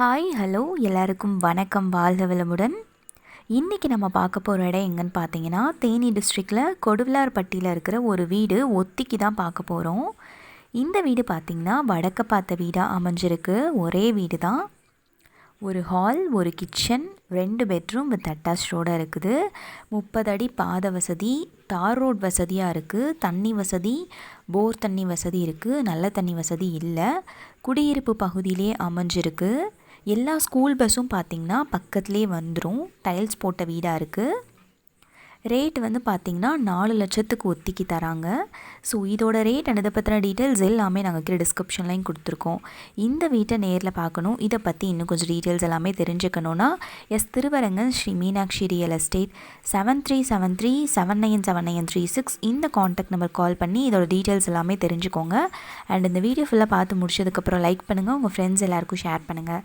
Hi hello எல்லாருக்கும் வணக்கம். வாழ்க வளமுடன். இன்றைக்கி நம்ம பார்க்க போகிற இடம் எங்கன்னு பார்த்தீங்கன்னா தேனி டிஸ்ட்ரிக்டில் கொடுவிலார்பட்டியில் இருக்கிற ஒரு வீடு ஒத்திக்கு தான் பார்க்க போகிறோம் இந்த வீடு பார்த்திங்கன்னா வடக்க பார்த்த வீடாக அமைஞ்சிருக்கு. ஒரே வீடு தான். ஒரு ஹால் ஒரு கிச்சன் ரெண்டு பெட்ரூம் வித் அட்டாச்டோடு இருக்குது. முப்பது அடி பாத வசதி தார் ரோட் வசதியாக இருக்குது தண்ணி வசதி போர் தண்ணி வசதி இருக்குது நல்ல தண்ணி வசதி இல்லை. குடியிருப்பு பகுதியிலே அமைஞ்சிருக்கு. எல்லா ஸ்கூல் பஸ்ஸும் பார்த்திங்கன்னா பக்கத்துலேயே வந்துடும் டைல்ஸ் போட்ட வீடாக இருக்குது ரேட் வந்து பார்த்திங்கன்னா நாலு லட்சத்துக்கு ஒத்திக்கி தராங்க. ஸோ இதோட ரேட் அண்ட் இதை பற்றின டீட்டெயில்ஸ் எல்லாமே நாங்கள் கீழே டிஸ்கிரிப்ஷன்லையும் கொடுத்துருக்கோம். இந்த வீட்டை நேரில் பார்க்கணும். இதை பற்றி இன்னும் கொஞ்சம் டீட்டெயில்ஸ் எல்லாமே தெரிஞ்சுக்கணுன்னா S Thiruvarangan Sri Meenakshi real estate seven three seven three seven nine seven nine three six இந்த காண்டாக்ட் நம்பர் கால் பண்ணி இதோட டீட்டெயில்ஸ் எல்லாமே தெரிஞ்சுக்கோங்க. அண்ட் இந்த வீடியோ ஃபுல்லாக பார்த்து முடிச்சதுக்கப்புறம் லைக் பண்ணுங்கள் உங்கள் ஃப்ரெண்ட்ஸ் எல்லாருக்கும் ஷேர் பண்ணுங்கள்